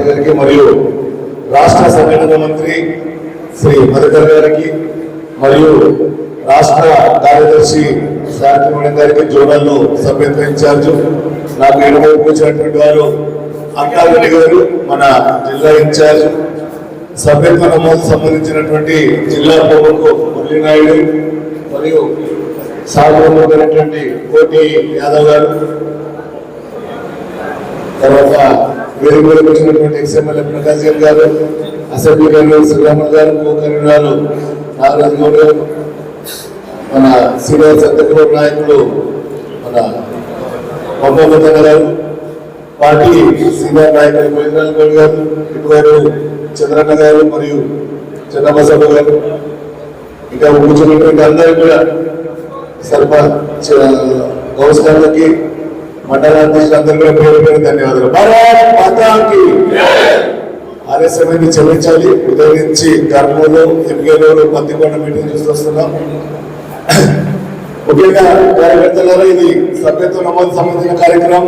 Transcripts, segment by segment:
గారికి మరియు రాష్ట్ర సంఘటన మంత్రి శ్రీ మధుకర్ గారికి మరియు రాష్ట్ర కార్యదర్శి శాంతిమణి గారికి జోనల్ సభ్యత్వ ఇన్ఛార్జ్ నాకు ఇరవై వచ్చినటువంటి వారు అంకారెడ్డి గారు మన జిల్లా ఇన్ఛార్జ్ సభ్యత్వ నమోదు సంబంధించినటువంటి జిల్లా ప్రముఖు మురళీనాయుడు మరియు సాగుతున్నటువంటి కోటి యాదవ్ గారు తర్వాత వేదికలకు వచ్చినటువంటి ఎక్స్ఎంఎల్ఏ ప్రకాశ్ గారు అసెంబ్లీ కన్వీనర్ శ్రీరాములు గారు కో కన్వీనర్ నాగరాజు గౌడ్ గారు మన సీనియర్ సత్యకుమార్ నాయకులు మన మొహమ్మద్ గారు పార్టీ సీనియర్ నాయకులు గోవిందరాజు గౌడ్ గారు ఇటువైపు చంద్రన్న గారు మరియు చిన్నబసమ్మ గారు. ఇంకా కూర్చున్నటువంటి అందరూ కూడా సర్పంచ్ గౌస్ గారికి మండల అధ్యక్షులందరూ కూడా పేరు పేరు ధన్యవాదాలు. భారత్ మాతాకి. ఆలస్యమైంది చెల్లించాలి ఉదయం నుంచి కర్నూలు ఎంకేలూరు పత్తికొండ మీటింగ్ చూస్తూ వస్తున్నాం. ముఖ్యంగా కార్యకర్తలారా ఇది సభ్యత్వ నమోదు సంబంధించిన కార్యక్రమం.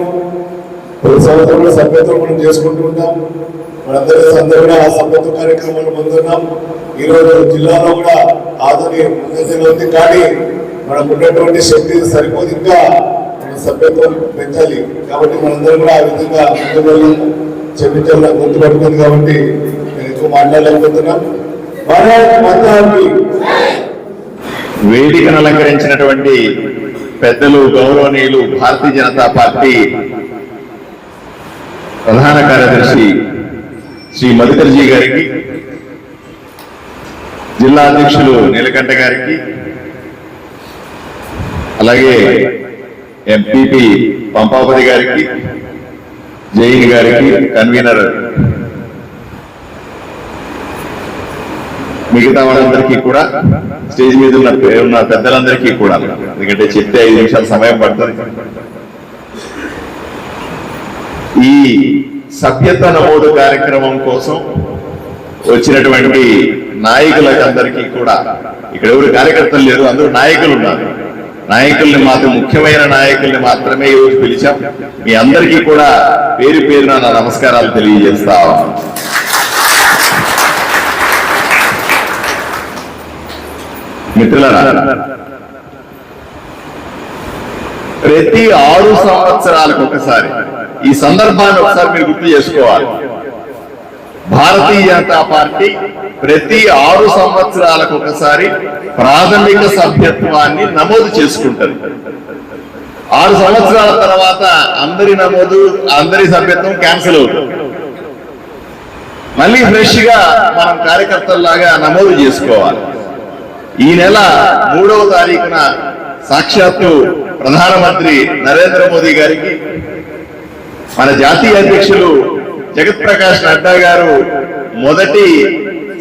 ప్రతి సంవత్సరం సభ్యత్వం మనం చేసుకుంటూ ఉంటాం. మనందరూ సందర్భంగా ఆ సభ్యత్వ కార్యక్రమాలు ముందున్నాం ఈ రోజు జిల్లాలో కూడా ఆధునిక ముందంజలో ఉంది. కానీ మనకు ఉన్నటువంటి శక్తి సరిపోదు. ఇంకా సభ్యత్వం పెంచాలి కాబట్టి మనందరం కూడా ఆ విధంగా ముందుకు వెళ్ళి చెప్పించాలి పడుతుంది కాబట్టి నేను ఎక్కువ మాట్లాడలేకపోతున్నాం వేదికను అలంకరించినటువంటి పెద్దలు గౌరవనీయులు భారతీయ జనతా పార్టీ ప్రధాన కార్యదర్శి శ్రీ మధుకర్జీ గారికి జిల్లా అధ్యక్షులు నీలకంఠ గారికి అలాగే ఎంపీపీ పంపాపతి గారికి జైన్ గారికి కన్వీనర్. మిగతా వాళ్ళందరికీ కూడా స్టేజ్ మీద ఉన్న ఉన్న పెద్దలందరికీ కూడా ఎందుకంటే చెప్తే ఐదు నిమిషాలు సమయం పడుతుంది. ఈ సభ్యత నమోదు కార్యక్రమం కోసం వచ్చినటువంటి నాయకులకు అందరికీ కూడా ఇక్కడ ఎవరు కార్యకర్తలు లేరు అందరూ నాయకులు ఉన్నారు. నాయకుల్ని మాత్రం ముఖ్యమైన నాయకుల్ని మాత్రమే ఈరోజు పిలిచాం. మీ అందరికీ కూడా పేరు పేరున నా నమస్కారాలు తెలియజేస్తా మిత్రుల ప్రతి ఆరు సంవత్సరాలకు ఒకసారి ఈ సందర్భాన్ని ఒకసారి మీరు గుర్తు చేసుకోవాలి. భారతీయ జనతా పార్టీ ప్రతి ఆరు సంవత్సరాలకు ఒకసారి ప్రాథమిక సభ్యత్వాన్ని నమోదు చేసుకుంటుంది. ఆరు సంవత్సరాల తర్వాత అందరి నమోదు అందరి సభ్యత్వం క్యాన్సిల్ అవుతుంది. మళ్ళీ ఫ్రెష్గా మనం కార్యకర్తల్లాగా నమోదు చేసుకోవాలి. ఈ నెల మూడవ తారీఖున సాక్షాత్తు ప్రధానమంత్రి నరేంద్ర మోదీ గారికి మన జాతీయ అధ్యక్షులు జగత్ ప్రకాష్ నడ్డా గారు మొదటి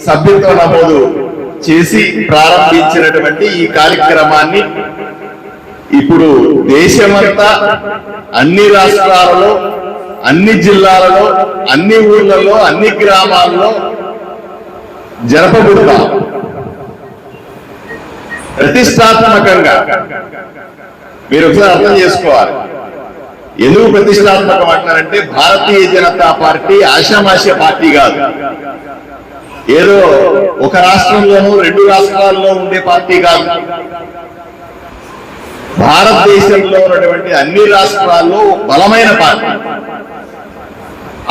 సభ్యత్వ నమోదు చేసి ప్రారంభించినటువంటి ఈ కార్యక్రమాన్ని ఇప్పుడు దేశమంతా అన్ని రాష్ట్రాలలో అన్ని జిల్లాలలో అన్ని ఊర్లలో అన్ని గ్రామాల్లో జరపబడతాం ప్రతిష్టాత్మకంగా. మీరు ఒకసారి అర్థం చేసుకోవాలి. ఎందుకు ప్రతిష్టాత్మకం అంటారంటే భారతీయ జనతా పార్టీ ఆషామాష పార్టీ కాదు. ఏదో ఒక రాష్ట్రంలోనూ రెండు రాష్ట్రాల్లో ఉండే పార్టీ కాదు. భారతదేశంలో ఉన్నటువంటి అన్ని రాష్ట్రాల్లో బలమైన పార్టీ.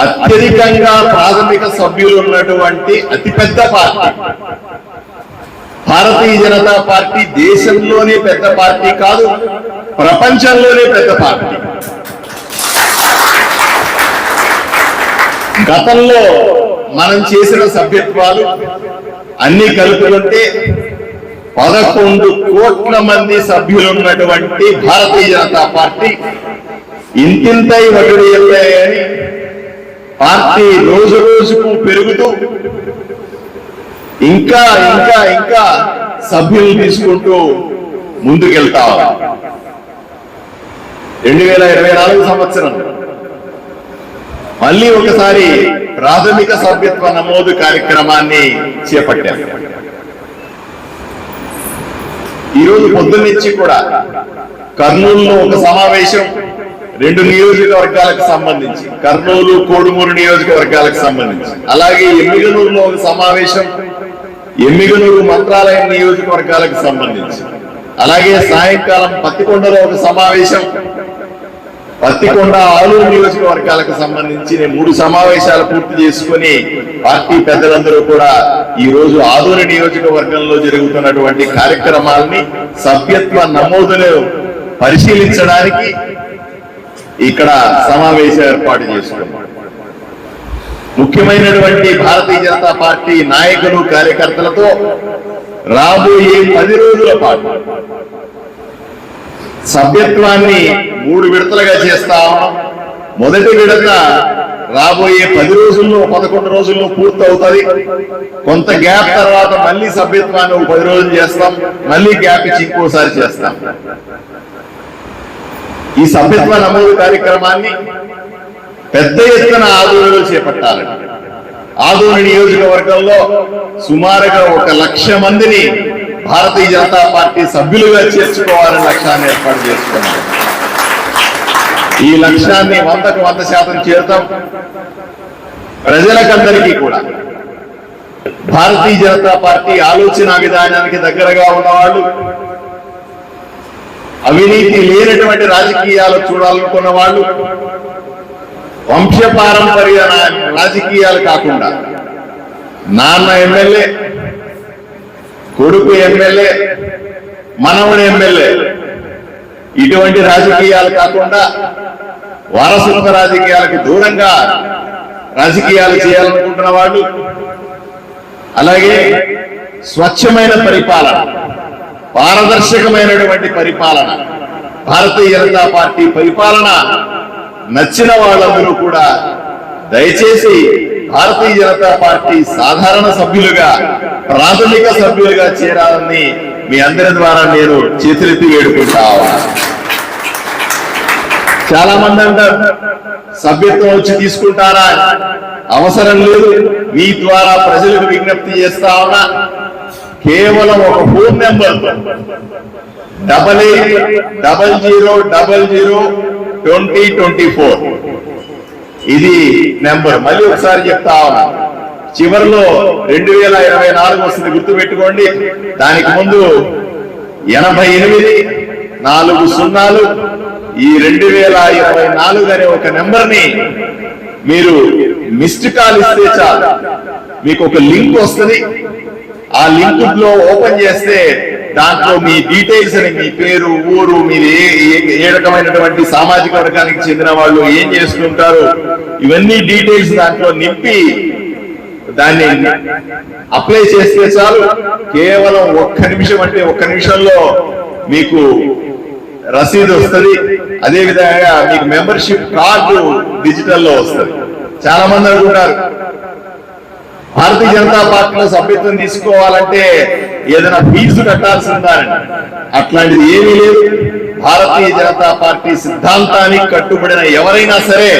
అత్యధికంగా ప్రాథమిక సభ్యులు ఉన్నటువంటి అతిపెద్ద పార్టీ. భారతీయ జనతా పార్టీ దేశంలోనే పెద్ద పార్టీ కాదు ప్రపంచంలోనే పెద్ద పార్టీ. గతంలో మనం చేసిన సభ్యత్వాలు అన్ని కలుపుకుంటే పదకొండు కోట్ల మంది సభ్యులున్నటువంటి భారతీయ జనతా పార్టీ ఇంతింతై వటుడు అని పార్టీ రోజు రోజుకు పెరుగుతూ ఇంకా ఇంకా ఇంకా సభ్యులు తీసుకుంటూ ముందుకెళ్తా రెండు వేల ఇరవై నాలుగు సంవత్సరం మళ్ళీ ఒకసారి ప్రాథమిక సభ్యత్వ నమోదు కార్యక్రమాన్ని చేపట్టాం ఈరోజు పొద్దున్నుంచి కూడా కర్నూలులో ఒక సమావేశం రెండు నియోజకవర్గాలకు సంబంధించి కర్నూలు కోడుమూరు నియోజకవర్గాలకు సంబంధించి. అలాగే ఎమ్మిగనూరులో ఒక సమావేశం ఎమ్మిగనూరు మంత్రాలయం నియోజకవర్గాలకు సంబంధించి. అలాగే సాయంకాలం పత్తికొండలో ఒక సమావేశం పత్తికొండ ఆలూరు నియోజకవర్గాలకు సంబంధించి మూడు సమావేశాలు పూర్తి చేసుకుని పార్టీ పెద్దలందరూ కూడా ఈ రోజు ఆదూరు నియోజకవర్గంలో జరుగుతున్నటువంటి కార్యక్రమాలని సభ్యత్వ నమోదును పరిశీలించడానికి ఇక్కడ సమావేశం ఏర్పాటు చేసుకున్నాం. ముఖ్యమైనటువంటి భారతీయ జనతా పార్టీ నాయకులు కార్యకర్తలతో రాబోయే పది రోజుల పాటు సభ్యత్వాన్ని మూడు విడతలుగా చేస్తా. ఉన్నాం మొదటి విడత రాబోయే పది రోజుల్లో పదకొండు రోజుల్లో పూర్తి అవుతుంది కొంత గ్యాప్ తర్వాత మళ్ళీ సభ్యత్వాన్ని ఒక పది రోజులు చేస్తాం. మళ్ళీ గ్యాప్ ఇచ్చి ఇంకోసారి చేస్తాం. ఈ సభ్యత్వ నమోదు కార్యక్రమాన్ని పెద్ద ఎత్తున ఆదోళనలో చేపట్టాలి. ఆదోళన నియోజకవర్గంలో సుమారుగా ఒక లక్ష మందిని భారతీయ జనతా పార్టీ సభ్యులుగా చేర్చుకోవాలని లక్ష్యాన్ని ఏర్పాటు చేసుకున్నారు ఈ లక్ష్యాన్ని వందకు వంద శాతం చేరుతాం. ప్రజలకందరికీ కూడా. భారతీయ జనతా పార్టీ ఆలోచన విధానానికి దగ్గరగా ఉన్నవాళ్ళు అవినీతి లేనటువంటి రాజకీయాలు చూడాలనుకున్న వాళ్ళు వంశపారంపర్య రాజకీయాలు కాకుండా నాన్న ఎమ్మెల్యే కొడుకు ఎమ్మెల్యే మనవుడు ఎమ్మెల్యే ఇటువంటి రాజకీయాలు కాకుండా వారసత్వ రాజకీయాలకు దూరంగా రాజకీయాలు చేయాలనుకుంటున్న వాళ్ళు అలాగే స్వచ్ఛమైన పరిపాలన పారదర్శకమైనటువంటి పరిపాలన భారతీయ జనతా పార్టీ పరిపాలన నచ్చిన వాళ్ళందరూ కూడా దయచేసి భారతీయ జనతా పార్టీ సాధారణ సభ్యులుగా ప్రాథమిక సభ్యులుగా చేరాలని మీ అందరి ద్వారా నేను చేతులెత్తి వేడుకుంటా చాలా మంది అంటారు సభ్యత్వం వచ్చి తీసుకుంటారా? అవసరం లేదు మీ ద్వారా ప్రజలకు విజ్ఞప్తి చేస్తా ఉన్నా. కేవలం ఒక phone number double eight double zero double zero twenty twenty four. ఇది నెంబర్ మళ్ళీ ఒకసారి చెప్తా ఉన్నా. చివరిలో రెండు వేల ఇరవై నాలుగు వస్తుంది గుర్తుపెట్టుకోండి. దానికి ముందు ఎనభై ఎనిమిది నాలుగు సున్నాలు ఈ రెండు వేల ఇరవై నాలుగు అనే ఒక నెంబర్ని మీరు మిస్డ్ కాల్ ఇస్తే చాలు. మీకు ఒక లింక్ వస్తుంది. ఆ లింక్లో ఓపెన్ చేస్తే దాంట్లో మీ డీటెయిల్స్ అని మీ పేరు ఊరు మీరు ఏ ఏ- ఏ రకమైనటువంటి సామాజిక వర్గానికి చెందిన వాళ్ళు ఏం చేస్తుంటారు ఇవన్నీ డీటెయిల్స్ దాంట్లో నింపి దాన్ని అప్లై చేస్తే చాలు. కేవలం ఒక్క నిమిషం అంటే ఒక్క నిమిషంలో మీకు రసీదు వస్తుంది. అదే విధంగా మీకు మెంబర్షిప్ కార్డు డిజిటల్లో వస్తుంది. చాలా మంది అనుకుంటారు భారతీయ జనతా పార్టీలో సభ్యత్వం తీసుకోవాలంటే ఏదైనా ఫీజు కట్టాల్సిందానండి అట్లాంటిది ఏమీ లేదు. భారతీయ జనతా పార్టీ సిద్ధాంతానికి కట్టుబడిన ఎవరైనా సరే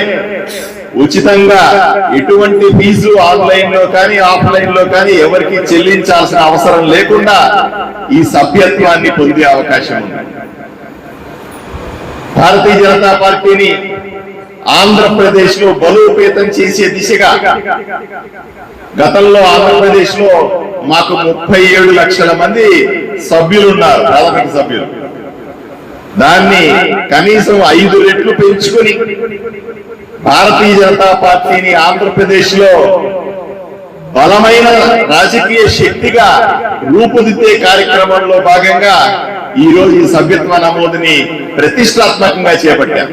ఉచితంగా ఎటువంటి ఫీజు ఆన్లైన్లో కానీ ఆఫ్లైన్లో కానీ ఎవరికి చెల్లించాల్సిన అవసరం లేకుండా ఈ సభ్యత్వాన్ని పొందే అవకాశం ఉంది. భారతీయ జనతా పార్టీని ఆంధ్రప్రదేశ్లో బలోపేతం చేసే దిశగా గతంలో ఆంధ్రప్రదేశ్లో మాకు ముప్పై ఏడు లక్షల మంది సభ్యులు ఉన్నారు ప్రాథమిక సభ్యులు. దాన్ని కనీసం ఐదు రెట్లు పెంచుకొని భారతీయ జనతా పార్టీని ఆంధ్రప్రదేశ్లో బలమైన రాజకీయ శక్తిగా రూపుదిద్దే కార్యక్రమంలో భాగంగా ఈ రోజు ఈ సభ్యత్వ నమోదుని ప్రతిష్టాత్మకంగా చేపట్టాం.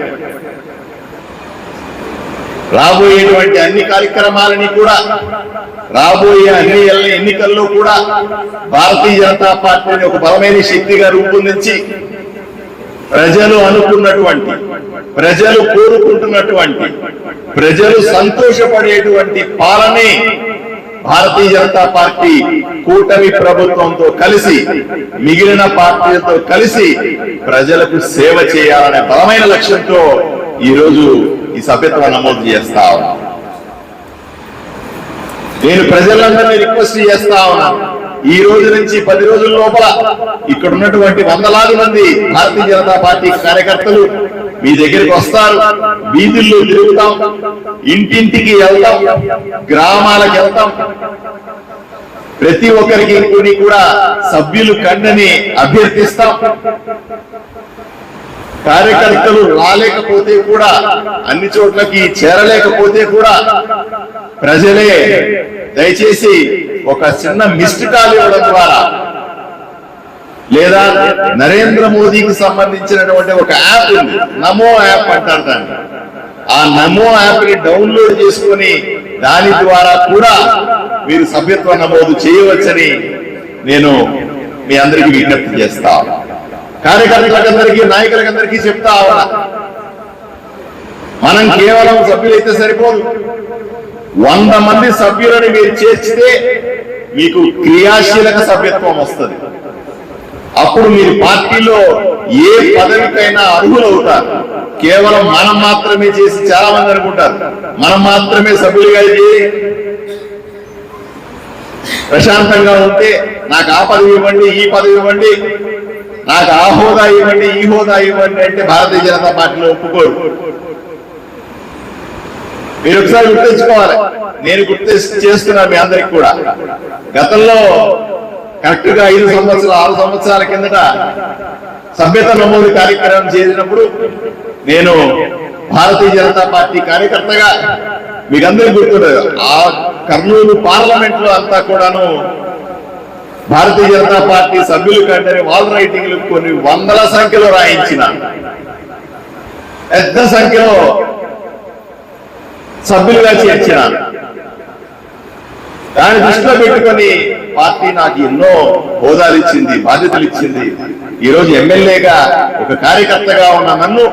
రాబోయేటువంటి అన్ని కార్యక్రమాలని కూడా రాబోయే అన్ని ఎన్నికల్లో కూడా భారతీయ జనతా పార్టీని ఒక బలమైన శక్తిగా రూపొందించి ప్రజలు అనుకున్నటువంటి ప్రజలు కోరుకుంటున్నటువంటి ప్రజలు సంతోషపడేటువంటి పాలనే భారతీయ జనతా పార్టీ కూటమి ప్రభుత్వంతో కలిసి మిగిలిన పార్టీలతో కలిసి ప్రజలకు సేవ చేయాలనే బలమైన లక్ష్యంతో ఈ రోజు ఈ సభ్యత్వ నమోదు చేస్తా ఉన్నాం. నేను ప్రజలందరినీ రిక్వెస్ట్ చేస్తా ఉన్నాను. ఈ రోజు నుంచి పది రోజుల లోపల ఇక్కడ ఉన్నటువంటి వందలాది మంది భారతీయ జనతా పార్టీ కార్యకర్తలు మీ దగ్గరికి వస్తారు. వీధుల్లో తిరుగుతాం. ఇంటింటికి వెళ్తాం. గ్రామాలకు వెళ్తాం. ప్రతి ఒక్కరికి కొన్ని కూడా సభ్యులు కండని అభ్యర్థిస్తాం. కార్యకర్తలు రాలేకపోతే కూడా అన్ని చోట్లకి చేరలేకపోతే కూడా ప్రజలే దయచేసి ఒక చిన్న మిస్డ్ కాల్ ఇవ్వడం ద్వారా లేదా నరేంద్ర మోదీకి సంబంధించినటువంటి ఒక యాప్ ఉంది. నమో యాప్ అంటారు దాన్ని. ఆ నమో యాప్ని డౌన్లోడ్ చేసుకొని దాని ద్వారా కూడా మీరు సభ్యత్వ నమోదు చేయవచ్చని నేను మీ అందరికీ విజ్ఞప్తి చేస్తా. కార్యకర్తలకందరికీ నాయకులకందరికీ చెప్తా ఉన్నా. మనం కేవలం సభ్యులైతే సరిపోదు. వంద మంది సభ్యులను మీరు చేర్చితే మీకు క్రియాశీలక సభ్యత్వం వస్తుంది. అప్పుడు మీరు పార్టీలో ఏ పదవికైనా అర్హులవుతారు కేవలం మనం మాత్రమే చేసి చాలా మంది అనుకుంటారు. మనం మాత్రమే సభ్యులుగా చేయి ప్రశాంతంగా ఉంటే నాకు ఆ పదవి ఇవ్వండి ఈ పదవి ఇవ్వండి నాకు ఆ హోదా ఇవ్వండి ఈ హోదా ఇవ్వండి అంటే భారతీయ జనతా పార్టీలో ఒప్పుకోరు. మీరు ఒకసారి గుర్తించుకోవాలి. నేను గుర్తు చేస్తున్నా మీ అందరికి కూడా. గతంలో కరెక్ట్గా ఐదు సంవత్సరాలు ఆరు సంవత్సరాల కిందట సభ్యత నమోదు కార్యక్రమం చేసినప్పుడు నేను భారతీయ జనతా పార్టీ కార్యకర్తగా మీకు అందరికీ గుర్తుండదు. ఆ కర్నూలు పార్లమెంట్లో అంతా కూడాను భారతీయ జనతా పార్టీ సభ్యులు కంటే వాల్ రైటింగ్లు కొన్ని వందల సంఖ్యలో రాయించిన. పెద్ద సంఖ్యలో సభ్యులుగా చేర్చినాను దాన్ని దృష్టిలో పెట్టుకొని పార్టీ నాకు ఎన్నో హోదాలు ఇచ్చింది బాధ్యతలు ఇచ్చింది. ఈ రోజు ఎమ్మెల్యేగా ఒక కార్యకర్తగా ఉన్న నన్ను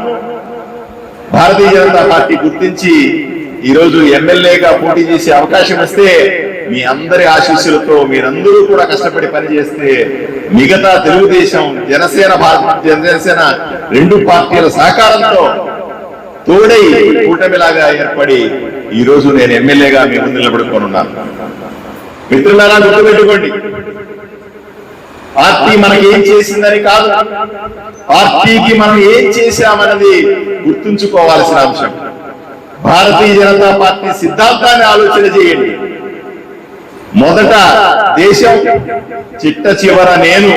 భారతీయ జనతా పార్టీ గుర్తించి ఈ రోజు ఎమ్మెల్యేగా పోటీ చేసే అవకాశం ఇస్తే మీ అందరి ఆశీస్సులతో మీరందరూ కూడా కష్టపడి పనిచేస్తే మిగతా తెలుగుదేశం జనసేన భారత జనసేన రెండు పార్టీల సహకారంతో తోడై కూటమిలాగా ఏర్పడి ఈ రోజు నేను ఎమ్మెల్యేగా మీ ముందు నిలబడుకోనున్నాను. మిత్రులారా గుర్తుపెట్టుకోండి. పార్టీ మనకి ఏం చేసిందని కాదు. పార్టీకి మనం ఏం చేశామన్నది గుర్తుంచుకోవాల్సిన అంశం. భారతీయ జనతా పార్టీ సిద్ధాంతాన్ని ఆలోచన చేయండి. మొదట దేశం చిట్ట చివర నేను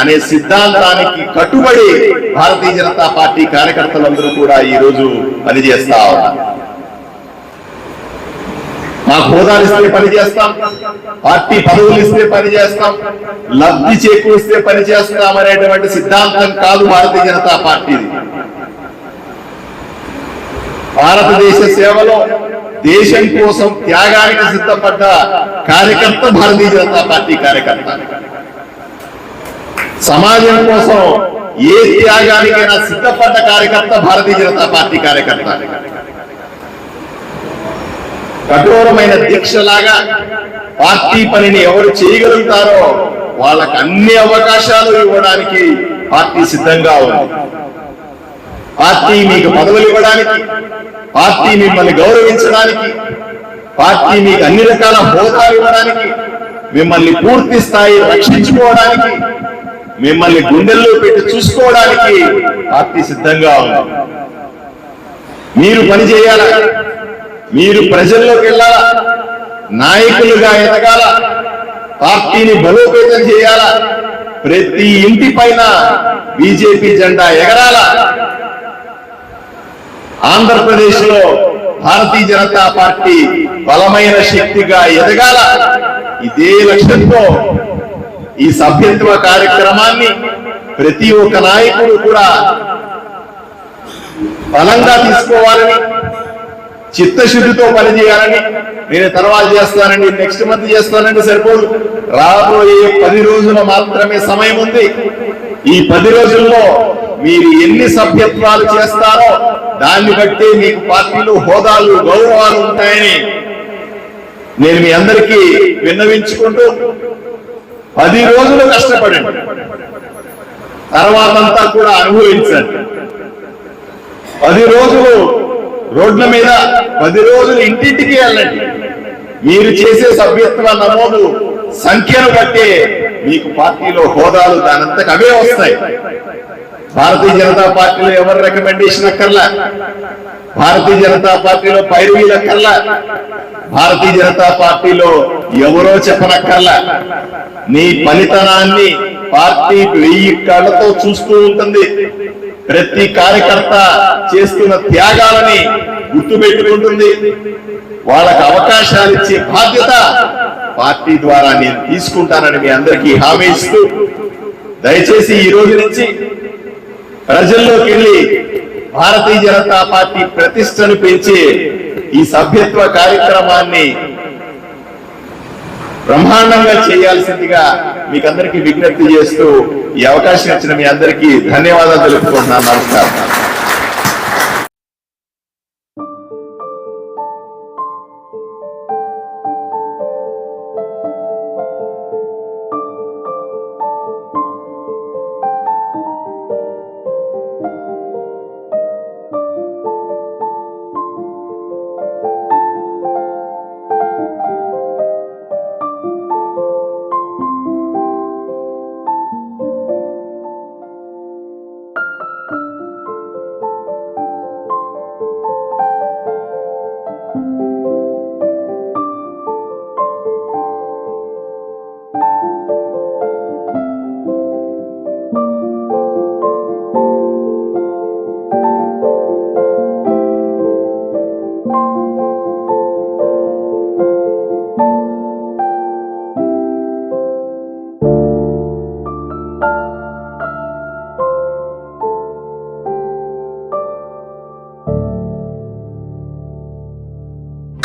అనే సిద్ధాంతానికి కట్టుబడి భారతీయ జనతా పార్టీ కార్యకర్తలందరూ కూడా ఈ రోజు పనిచేస్తా ఉన్నారు. మాకు హోదాలు ఇస్తే పనిచేస్తాం పార్టీ పదవులు ఇస్తే పనిచేస్తాం లబ్ధి చేకూరిస్తే పనిచేస్తాం అనేటువంటి సిద్ధాంతం కాదు భారతీయ జనతా పార్టీది. భారతదేశ సేవలో దేశం కోసం త్యాగానికి సిద్ధపడ్డ కార్యకర్త భారతీయ జనతా పార్టీ కార్యకర్త. సమాజం కోసం ఏ త్యాగానికైనా సిద్ధపడ్డ కార్యకర్త భారతీయ జనతా పార్టీ కార్యకర్త. కఠోరమైన దీక్షలాగా పార్టీ పనిని ఎవరు చేయగలుగుతారో వాళ్ళకు అన్ని అవకాశాలు ఇవ్వడానికి పార్టీ సిద్ధంగా ఉంది. పార్టీ మీకు పదవులు ఇవ్వడానికి పార్టీ మిమ్మల్ని గౌరవించడానికి పార్టీ మీకు అన్ని రకాల హోదాలు ఇవ్వడానికి మిమ్మల్ని పూర్తి స్థాయి రక్షించుకోవడానికి మిమ్మల్ని గుండెల్లో పెట్టి చూసుకోవడానికి పార్టీ సిద్ధంగా ఉంది. మీరు పని చేయాలా? మీరు ప్రజల్లోకి వెళ్ళాలా? నాయకులుగా ఎదగాల? పార్టీని బలోపేతం చేయాలా? ప్రతి ఇంటి పైన బీజేపీ జెండా ఎగరాల? ఆంధ్రప్రదేశ్లో భారతీయ జనతా పార్టీ బలమైన శక్తిగా ఎదగాల? ఇదే లక్ష్యంతో ఈ సభ్యత్వ కార్యక్రమాన్ని ప్రతి ఒక్క నాయకుడు కూడా బలంగా తీసుకోవాలని చిత్తశుద్ధితో పనిచేయాలని నేను తర్వాత చేస్తానండి నెక్స్ట్ మంత్ చేస్తానండి సరిపోదు. రాబోయే పది రోజుల మాత్రమే సమయం ఉంది. ఈ పది రోజుల్లో మీరు ఎన్ని సభ్యత్వాలు చేస్తారో దాన్ని బట్టి మీకు పార్టీలు హోదాలు గౌరవాలు ఉంటాయని నేను మీ అందరికీ విన్నవించుకుంటూ పది రోజులు కష్టపడండి. తర్వాతంతా కూడా అనుభవించండి. పది రోజులు రోడ్ల మీద పది రోజులు ఇంటింటికి వెళ్ళండి. మీరు చేసే సభ్యత్వ నమోదు సంఖ్యను బట్టి మీకు పార్టీలో హోదాలు దానంతకు అవే వస్తాయి. భారతీయ జనతా పార్టీలో ఎవరి రికమెండేషన్ అక్కర్లా? భారతీయ జనతా పార్టీలో పైరువీలు అక్కర్లా? భారతీయ జనతా పార్టీలో ఎవరో చెప్పనక్కర్లా. నీ ఫలితనాన్ని పార్టీ వెయ్యి కళ్ళతో చూస్తూ ఉంటుంది. ప్రతి కార్యకర్త చేస్తున్న త్యాగాలని గుర్తుపెట్టుకుంటుంది. వాళ్ళకు అవకాశాలు ఇచ్చే బాధ్యత పార్టీ ద్వారా నేను తీసుకుంటానని మీ అందరికీ హామీ ఇస్తూ దయచేసి ఈ రోజు నుంచి ప్రజల్లోకి వెళ్ళి భారతీయ జనతా పార్టీ ప్రతిష్టను పెంచే ఈ సభ్యత్వ కార్యక్రమాన్ని బ్రహ్మాండంగా చేయాల్సిందిగా మీకు అందరికీ విజ్ఞప్తి చేస్తూ ఈ అవకాశం ఇచ్చిన మీ అందరికీ ధన్యవాదాలు తెలుపుకుంటున్నాను. నమస్కారం.